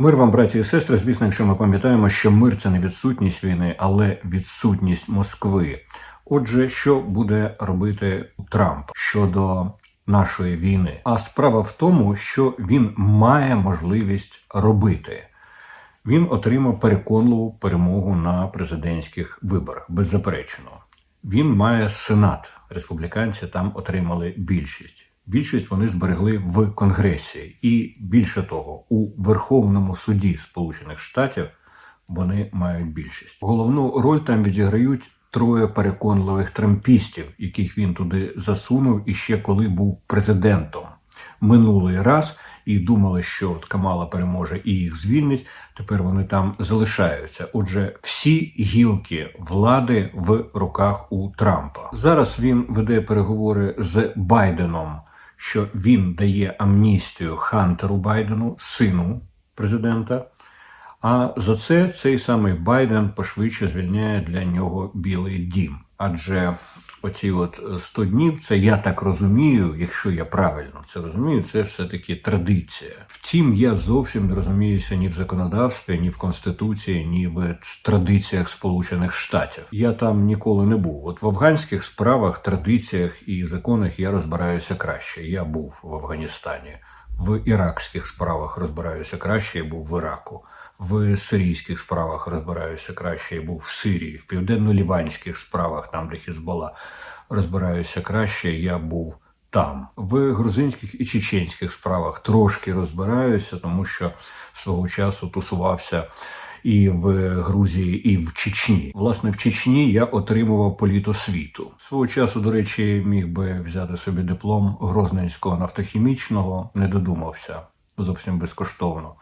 Мир вам, браті і сестри. Звісно, якщо ми пам'ятаємо, що мир це не відсутність війни, але відсутність Москви. Отже, що буде робити Трамп щодо нашої війни? А справа в тому, що він має можливість робити. Він отримав переконливу перемогу на президентських виборах, беззаперечно. Він має сенат. Республіканці там отримали більшість. Більшість вони зберегли в Конгресі, і більше того, у Верховному суді Сполучених Штатів вони мають більшість. Головну роль там відіграють троє переконливих трампістів, яких він туди засунув іще коли був президентом минулий раз. І думали, що от Камала переможе і їх звільнить. Тепер вони там залишаються. Отже, всі гілки влади в руках у Трампа. Зараз він веде переговори з Байденом, що він дає амністію Хантеру Байдену, сину президента. А за це цей самий Байден пошвидше звільняє для нього Білий Дім. Адже оці от 100 днів, це я так розумію, якщо я правильно це розумію, це все-таки традиція. Втім, я зовсім не розуміюся ні в законодавстві, ні в конституції, ні в традиціях Сполучених Штатів. Я там ніколи не був. От в афганських справах, традиціях і законах я розбираюся краще. Я був в Афганістані. В іракських справах розбираюся краще, я був в Іраку. В сирійських справах розбираюся краще, я був в Сирії, в південно-ліванських справах, там де Хізбола, розбираюся краще, я був там. В грузинських і чеченських справах трошки розбираюся, тому що свого часу тусувався і в Грузії, і в Чечні. Власне, в Чечні я отримував політосвіту. Свого часу, до речі, міг би взяти собі диплом Грозненського нафтохімічного, не додумався зовсім безкоштовно.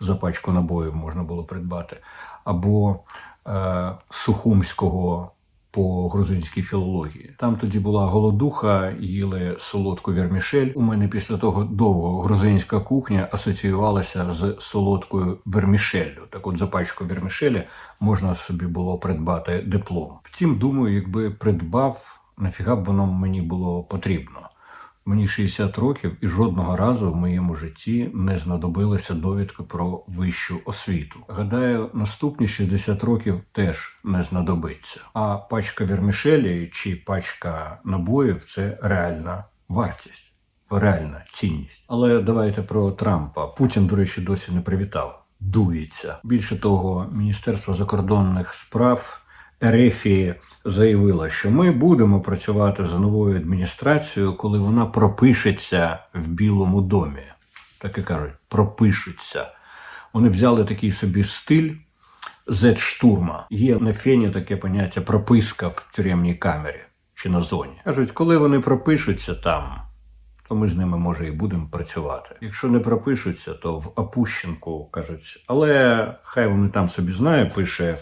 За пачку набоїв можна було придбати, або е, Сухумського по грузинській філології. Там тоді була голодуха, їли солодку вермішель. У мене після того довго грузинська кухня асоціювалася з солодкою вермішеллю. Так от за пачку вермішелі можна собі було придбати диплом. Втім, думаю, якби придбав, нафіга б воно мені було потрібно. Мені 60 років і жодного разу в моєму житті не знадобилася довідка про вищу освіту. Гадаю, наступні 60 років теж не знадобиться. А пачка вермішелі чи пачка набоїв це реальна вартість, реальна цінність. Але давайте про Трампа. Путін, до речі, досі не привітав. Дується. Більше того, Міністерство закордонних справ. Ерефії заявила, що ми будемо працювати з новою адміністрацією, коли вона пропишеться в Білому домі. Так і кажуть, пропишеться. Вони взяли такий собі стиль зет-штурма. Є на фені таке поняття прописка в тюремній камері чи на зоні. Кажуть, коли вони пропишуться там, то ми з ними може і будемо працювати. Якщо не пропишуться, то в Апущенку кажуть, але хай вони там собі знають, пише.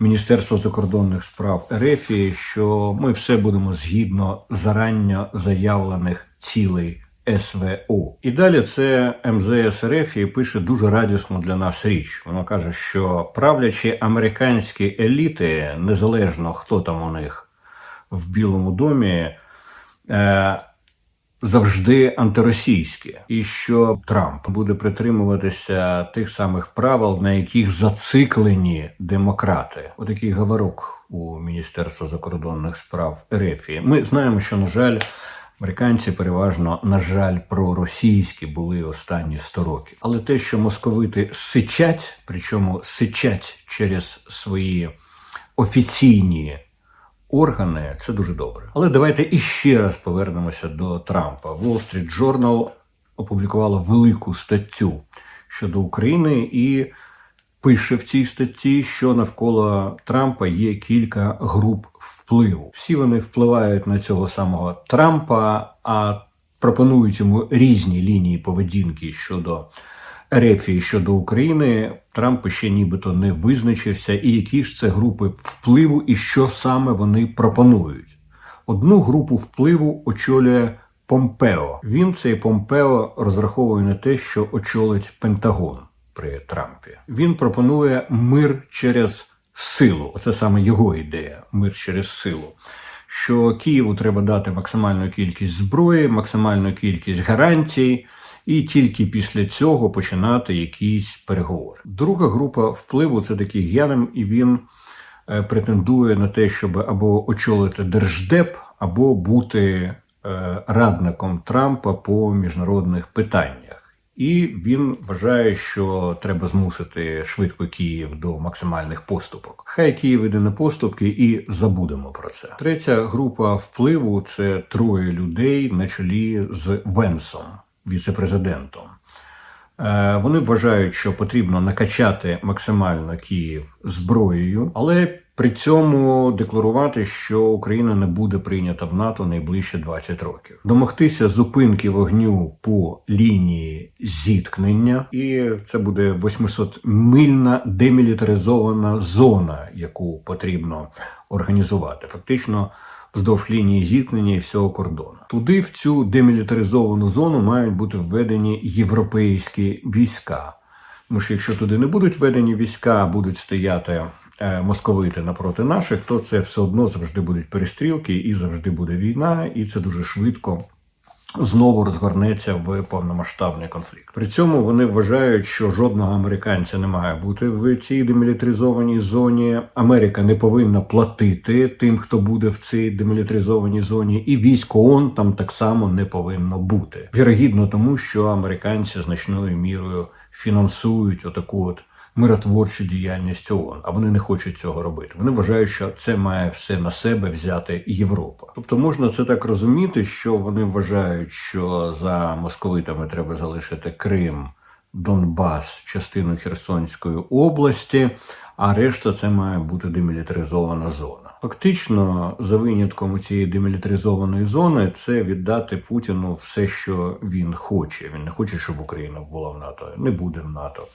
Міністерство закордонних справ РФ, що ми все будемо згідно заранньо заявлених цілей СВО. І далі це МЗС РФ пише дуже радісну для нас річ. Вона каже, що правлячі американські еліти, незалежно хто там у них в Білому домі. Е, завжди антиросійське, і що Трамп буде притримуватися тих самих правил, на яких зациклені демократи. Отакий говорок у Міністерства закордонних справ РФ. Ми знаємо, що на жаль. Американці переважно, на жаль, проросійські були останні 100 років. Але те, що московити сичать, причому сичать через свої офіційні органи, це дуже добре. Але давайте іще раз повернемося до Трампа. Wall Street Journal опублікувала велику статтю щодо України і пише в цій статті, що навколо Трампа є кілька груп впливу. Всі вони впливають на цього самого Трампа, а пропонують йому різні лінії поведінки щодо. Рефії щодо України Трамп ще нібито не визначився, і які ж це групи впливу, і що саме вони пропонують. Одну групу впливу очолює Помпео. Він цей Помпео розраховує на те, що очолить Пентагон при Трампі. Він пропонує мир через силу. Оце саме його ідея мир через силу. Що Києву треба дати максимальну кількість зброї, максимальну кількість гарантій і тільки після цього починати якісь переговори. Друга група впливу це такий Гянем, і він е, претендує на те, щоб або очолити держдеп, або бути е, радником Трампа по міжнародних питаннях. І він вважає, що треба змусити швидко Київ до максимальних поступок. Хай Київ іде на поступки і забудемо про це. Третя група впливу це троє людей на чолі з Венсом, віцепрезидентом. Е, Вони вважають, що потрібно накачати максимально Київ зброєю, але при цьому декларувати, що Україна не буде прийнята в НАТО найближче 20 років, домогтися зупинки вогню по лінії зіткнення, і це буде 800-мильна демілітаризована зона, яку потрібно організувати. Фактично. Вздовж лінії зіткнення і всього кордону. Туди, в цю демілітаризовану зону, мають бути введені європейські війська. Тому що якщо туди не будуть введені війська, будуть стояти е, московити напроти наших, то це все одно завжди будуть перестрілки і завжди буде війна, і це дуже швидко знову розгорнеться в повномасштабний конфлікт. При цьому вони вважають, що жодного американця не має бути в цій демілітаризованій зоні. Америка не повинна платити тим, хто буде в цій демілітаризованій зоні, і військ ООН там так само не повинно бути. Вірогідно, тому що американці значною мірою фінансують отаку от миротворчу діяльність ООН, а вони не хочуть цього робити. Вони вважають, що це має все на себе взяти Європа. Тобто можна це так розуміти, що вони вважають, що за московитами треба залишити Крим. Донбас, частину Херсонської області, а решта це має бути демілітаризована зона. Фактично, за винятком цієї демілітаризованої зони, це віддати Путіну все, що він хоче. Він не хоче, щоб Україна була в НАТО, не буде в НАТО.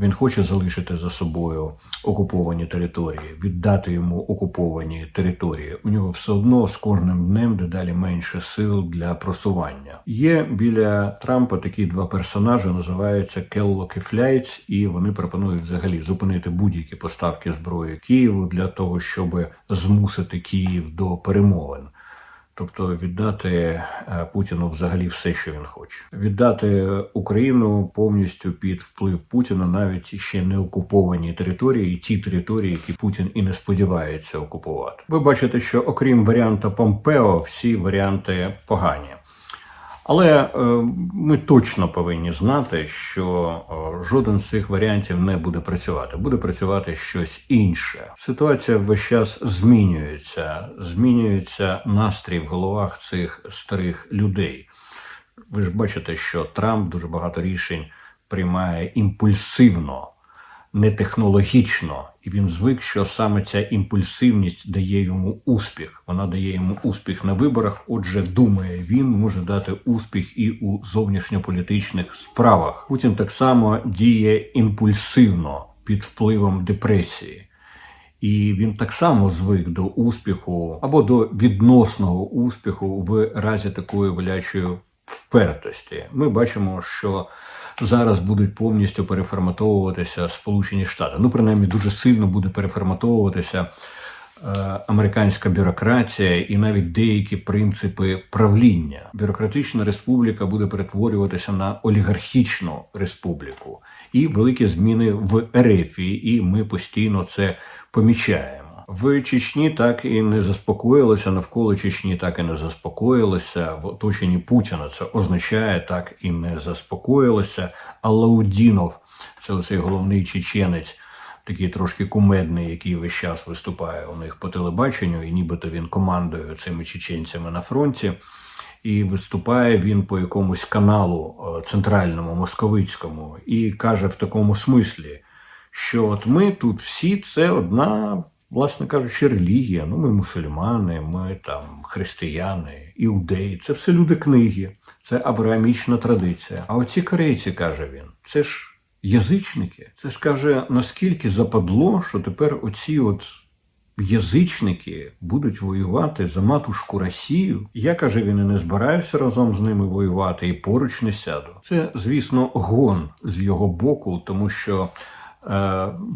Він хоче залишити за собою окуповані території, віддати йому окуповані території. У нього все одно з кожним днем дедалі менше сил для просування. Є біля Трампа такі два персонажі, називаються Келлок і Фляйц, і вони пропонують взагалі зупинити будь-які поставки зброї Києву для того, щоб змусити Київ до перемовин. Тобто віддати е, Путіну взагалі все, що він хоче, віддати Україну повністю під вплив Путіна, навіть ще не окуповані території, і ті території, які Путін і не сподівається окупувати. Ви бачите, що окрім варіанта Помпео, всі варіанти погані. Але е, ми точно повинні знати, що е, жоден з цих варіантів не буде працювати. Буде працювати щось інше. Ситуація весь час змінюється, змінюється настрій в головах цих старих людей. Ви ж бачите, що Трамп дуже багато рішень приймає імпульсивно не технологічно, і він звик, що саме ця імпульсивність дає йому успіх. Вона дає йому успіх на виборах. Отже, думає, він може дати успіх і у зовнішньополітичних справах. Путін так само діє імпульсивно під впливом депресії. І він так само звик до успіху або до відносного успіху в разі такої волячої впертості. Ми бачимо, що зараз будуть повністю переформатовуватися Сполучені Штати. Ну, принаймні, дуже сильно буде переформатовуватися е, американська бюрократія і навіть деякі принципи правління. Бюрократична республіка буде перетворюватися на олігархічну республіку і великі зміни в Ерефії, і ми постійно це помічаємо. В Чечні так і не заспокоїлося, навколо Чечні так і не заспокоїлося. В оточенні Путіна це означає так і не заспокоїлося. Алаудінов, це оцей головний чеченець, такий трошки кумедний, який весь час виступає у них по телебаченню, і нібито він командує цими чеченцями на фронті. І виступає він по якомусь каналу е, центральному московицькому і каже в такому смислі, що от ми тут всі це одна власне кажучи, релігія. Ну, ми мусульмани, ми там християни, іудеї. Це все люди книги, це авраамічна традиція. А оці корейці, каже він, це ж язичники. Це ж каже, наскільки западло, що тепер оці от. Язичники будуть воювати за матушку Росію. Я каже, він і не збираюся разом з ними воювати і поруч не сяду. Це, звісно, гон з його боку, тому що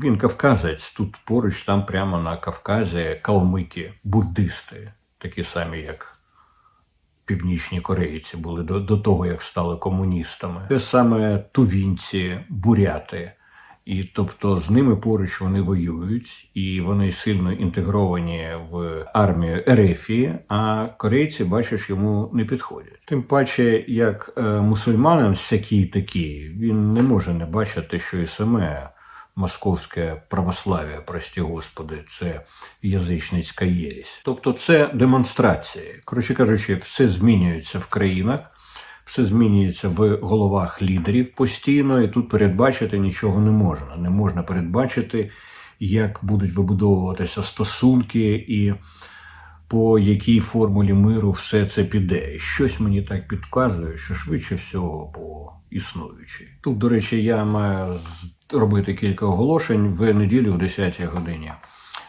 він кавказець. Тут поруч, там прямо на Кавказі калмики, буддисти, такі самі, як північні корейці були до, до того, як стали комуністами. Те саме тувінці, буряти. І тобто з ними поруч вони воюють, і вони сильно інтегровані в армію Ерефії, а корейці, бачиш, йому не підходять. Тим паче, як е, мусульманин всякий такий, він не може не бачити, що і саме московське православ'я, прості господи, це язичницька єресь. Тобто це демонстрації. Коротше кажучи, все змінюється в країнах. Все змінюється в головах лідерів постійно, і тут передбачити нічого не можна. Не можна передбачити, як будуть вибудовуватися стосунки і по якій формулі миру все це піде. І щось мені так підказує, що швидше всього по існуючій. Тут, до речі, я маю робити кілька оголошень в неділю о 10 годині.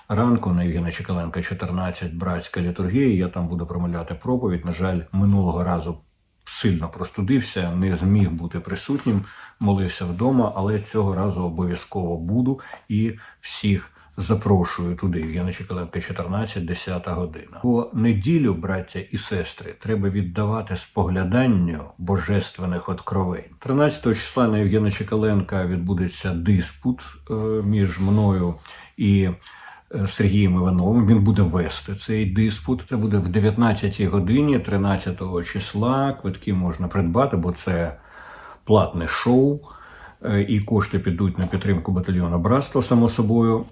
Ранку на Євгена Чекаленка 14 братська літургія. Я там буду промовляти проповідь. На жаль, минулого разу сильно простудився, не зміг бути присутнім, молився вдома, але цього разу обов'язково буду і всіх запрошую туди. Євгена Чекаленка 14, 10 година. По неділю, браття і сестри, треба віддавати спогляданню божественних откровень. 13 числа на Євгена Чекаленка відбудеться диспут е, між мною і е, Сергієм Івановим. Він буде вести цей диспут. Це буде в 19 годині, 13 числа. Квитки можна придбати, бо це платне шоу, е, і кошти підуть на підтримку батальйону братства, само собою.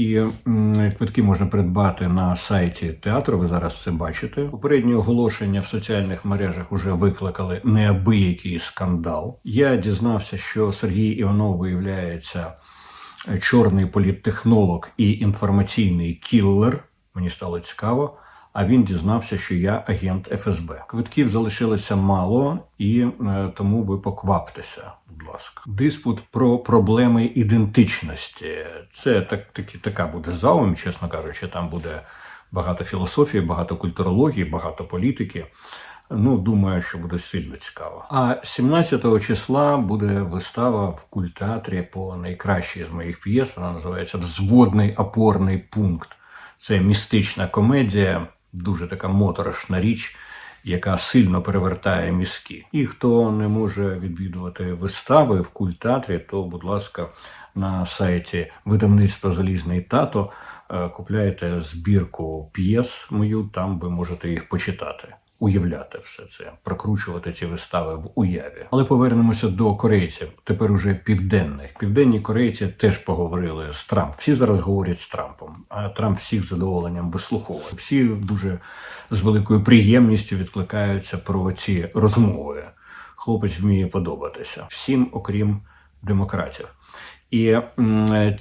І квитки можна придбати на сайті театру. Ви зараз це бачите. Попередні оголошення в соціальних мережах вже викликали неабиякий скандал. Я дізнався, що Сергій Іванов виявляється чорний політтехнолог і інформаційний кіллер. Мені стало цікаво. А він дізнався, що я агент ФСБ. Квитків залишилося мало, і е, тому ви покваптеся, будь ласка. Диспут про проблеми ідентичності. Це так, таки, така буде заум, чесно кажучи. Там буде багато філософії, багато культурології, багато політики. Ну, думаю, що буде сильно цікаво. А 17 числа буде вистава в культеатрі по найкращій з моїх п'єс. Вона називається Взводний опорний пункт. Це містична комедія, дуже така моторошна річ, яка сильно перевертає мізки. І хто не може відвідувати вистави в культеатрі, то, будь ласка, на сайті видавництва Залізний тато купляєте збірку п'єс мою, там ви можете їх почитати. Уявляти все це, прокручувати ці вистави в уяві. Але повернемося до корейців. Тепер уже південних. Південні корейці теж поговорили з Трампом. Всі зараз говорять з Трампом, а Трамп всіх задоволенням вислуховує. Всі дуже з великою приємністю відкликаються про ці розмови. Хлопець вміє подобатися всім, окрім демократів. І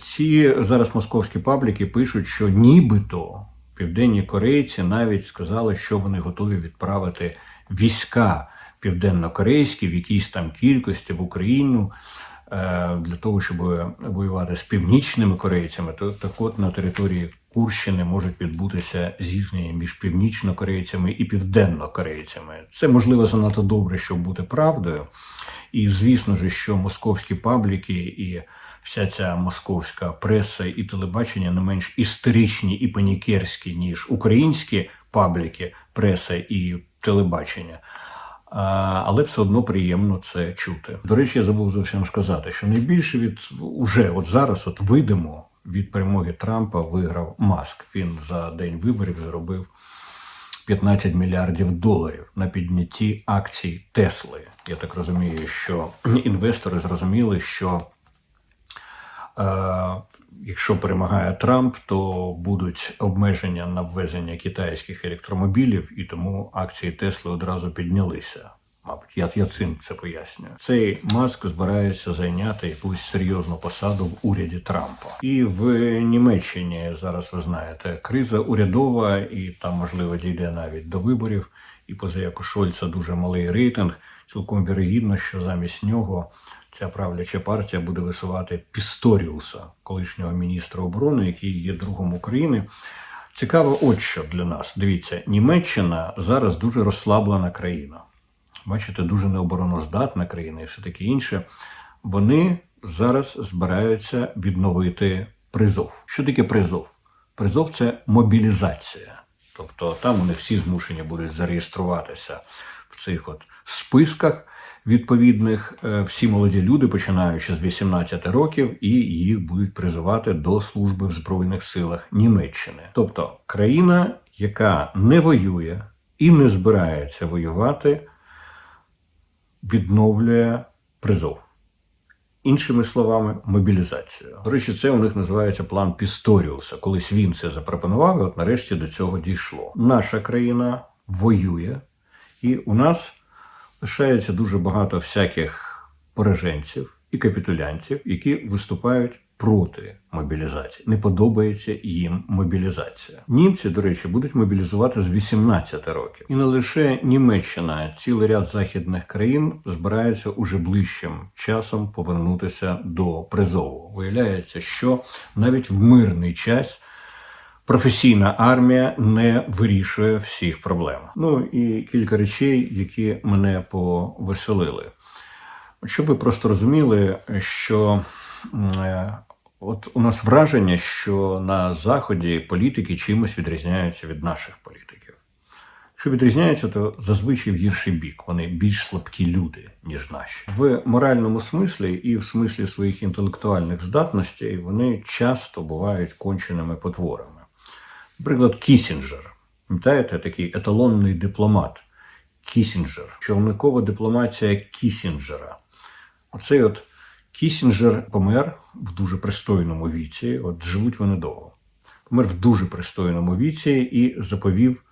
ці зараз московські пабліки пишуть, що нібито південні корейці навіть сказали, що вони готові відправити війська південно-корейські в якійсь там кількості в Україну е, для того, щоб воювати з північними корейцями. То так от на території Курщини можуть відбутися зіткнення між північнокорейцями і південнокорейцями. Це можливо занадто добре, щоб бути правдою. І звісно ж, що московські пабліки і вся ця московська преса і телебачення не менш істеричні і панікерські, ніж українські пабліки, преса і телебачення. Але все одно приємно це чути. До речі, я забув зовсім сказати, що найбільше від уже от зараз, от видимо, від перемоги Трампа виграв Маск. Він за день виборів заробив 15 мільярдів доларів на піднятті акцій Тесли. Я так розумію, що інвестори зрозуміли, що якщо перемагає Трамп, то будуть обмеження на ввезення китайських електромобілів, і тому акції Тесли одразу піднялися. Мабуть, я, я цим це пояснюю. Цей маск збирається зайняти якусь серйозну посаду в уряді Трампа. І в Німеччині зараз ви знаєте криза урядова, і там можливо дійде навіть до виборів. І поза як у Шольца дуже малий рейтинг. Цілком вірогідно, що замість нього ця правляча партія буде висувати Пісторіуса, колишнього міністра оборони, який є другом України. Цікаво, от що для нас. Дивіться, Німеччина зараз дуже розслаблена країна. Бачите, дуже необороноздатна країна і все таке інше. Вони зараз збираються відновити призов. Що таке призов? Призов це мобілізація. Тобто там вони всі змушені будуть зареєструватися в цих от списках відповідних. Е, Всі молоді люди, починаючи з 18 років, і їх будуть призивати до служби в Збройних силах Німеччини. Тобто країна, яка не воює і не збирається воювати, відновлює призов. Іншими словами, мобілізацію. До речі, це у них називається план Пісторіуса. Колись він це запропонував, і от нарешті до цього дійшло. Наша країна воює, і у нас лишається дуже багато всяких пораженців і капітулянтів, які виступають проти мобілізації. Не подобається їм мобілізація. Німці, до речі, будуть мобілізувати з 18 років. І не лише Німеччина, цілий ряд західних країн збираються уже ближчим часом повернутися до призову. Виявляється, що навіть в мирний час. Професійна армія не вирішує всіх проблем. Ну і кілька речей, які мене повеселили. Щоб ви просто розуміли, що е, от у нас враження, що на Заході політики чимось відрізняються від наших політиків. Що відрізняються, то зазвичай в гірший бік. Вони більш слабкі люди, ніж наші. В моральному смислі і в смислі своїх інтелектуальних здатностей вони часто бувають конченими потворами. Наприклад, Кісінджер. Пам'ятаєте, такий еталонний дипломат Кісінджер, човникова дипломатія Кісінджера. Оцей от Кісінджер помер в дуже пристойному віці. От живуть вони довго. Помер в дуже пристойному віці і заповів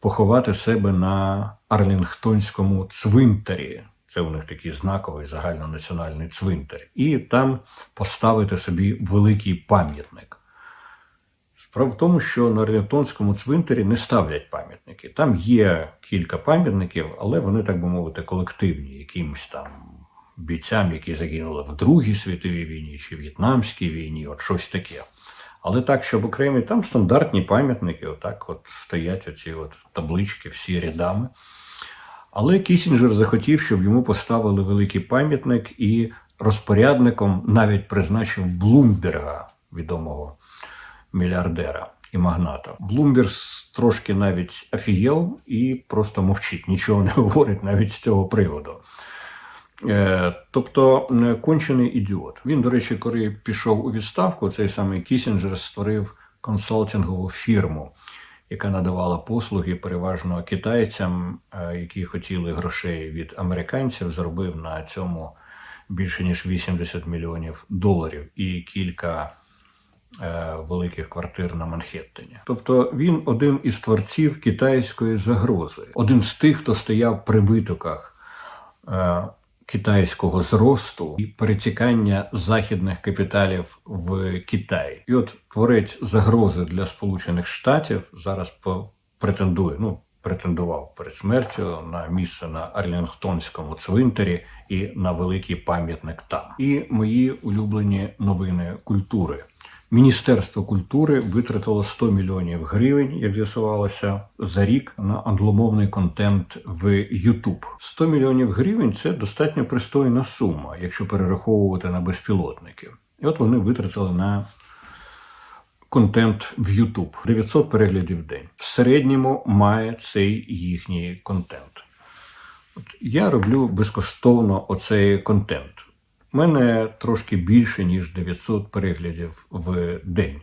поховати себе на Арлінгтонському цвинтарі. Це у них такий знаковий загальнонаціональний цвинтар. І там поставити собі великий пам'ятник. Справа в тому, що на Арлінгтонському цвинтарі не ставлять пам'ятники. Там є кілька пам'ятників, але вони, так би мовити, колективні, якимось там бійцям, які загинули в Другій світовій війні чи В'єтнамській війні, от щось таке. Але так, щоб окремі, там стандартні пам'ятники, отак от стоять оці от таблички всі рядами. Але Кісінджер захотів, щоб йому поставили великий пам'ятник і розпорядником навіть призначив Блумберга, відомого мільярдера і магната. Блумберг трошки навіть офігел і просто мовчить, нічого не говорить навіть з цього приводу. Е, Тобто кончений ідіот. Він, до речі, коли пішов у відставку, цей самий Кісінджер створив консалтингову фірму, яка надавала послуги переважно китайцям, е, які хотіли грошей від американців, зробив на цьому більше ніж 80 мільйонів доларів і кілька великих квартир на Манхеттені. Тобто він один із творців китайської загрози, один з тих, хто стояв при витоках е, китайського зросту і перетікання західних капіталів в Китай. І от творець загрози для Сполучених Штатів зараз претендує. Ну, претендував перед смертю на місце на Арлінгтонському цвинтарі і на великий пам'ятник там. І мої улюблені новини культури. Міністерство культури витратило 100 мільйонів гривень, як з'ясувалося, за рік на англомовний контент в YouTube. 100 мільйонів гривень це достатньо пристойна сума, якщо перераховувати на безпілотники. І от вони витратили на контент в YouTube. 900 переглядів в день. В середньому має цей їхній контент. От я роблю безкоштовно оцей контент. У мене трошки більше, ніж 900 переглядів в день.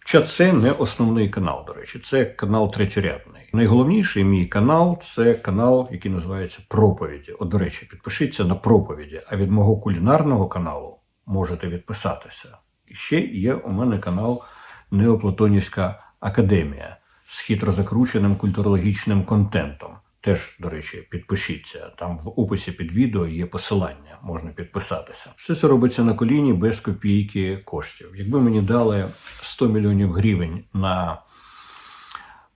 Хоча це не основний канал, до речі, це канал третьорядний. Найголовніший мій канал це канал, який називається Проповіді. От, до речі, підпишіться на проповіді, а від мого кулінарного каналу можете відписатися. І ще є у мене канал Неоплатонівська академія з хитро закрученим культурологічним контентом. Теж, до речі, підпишіться. Там в описі під відео є посилання, можна підписатися. Все це робиться на коліні без копійки коштів. Якби мені дали 100 мільйонів гривень на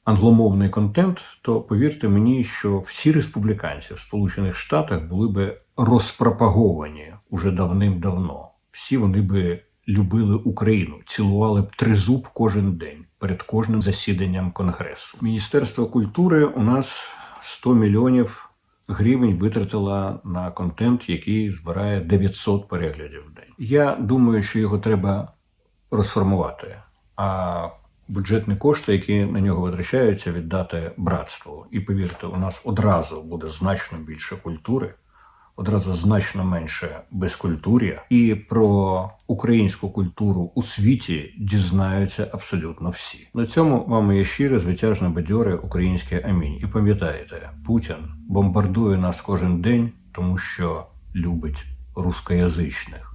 англомовний контент, то повірте мені, що всі республіканці в Сполучених Штатах були би розпропаговані уже давним-давно. Всі вони би любили Україну, цілували б тризуб кожен день перед кожним засіданням конгресу. Міністерство культури у нас 100 мільйонів гривень витратила на контент, який збирає 900 переглядів в день. Я думаю, що його треба розформувати. А бюджетні кошти, які на нього витрачаються, віддати братству. І повірте, у нас одразу буде значно більше культури, одразу значно менше безкультур'я. І про українську культуру у світі дізнаються абсолютно всі. На цьому вам є щире, звитяжне бадьоре українське амінь. І пам'ятаєте, Путін бомбардує нас кожен день, тому що любить рускоязичних.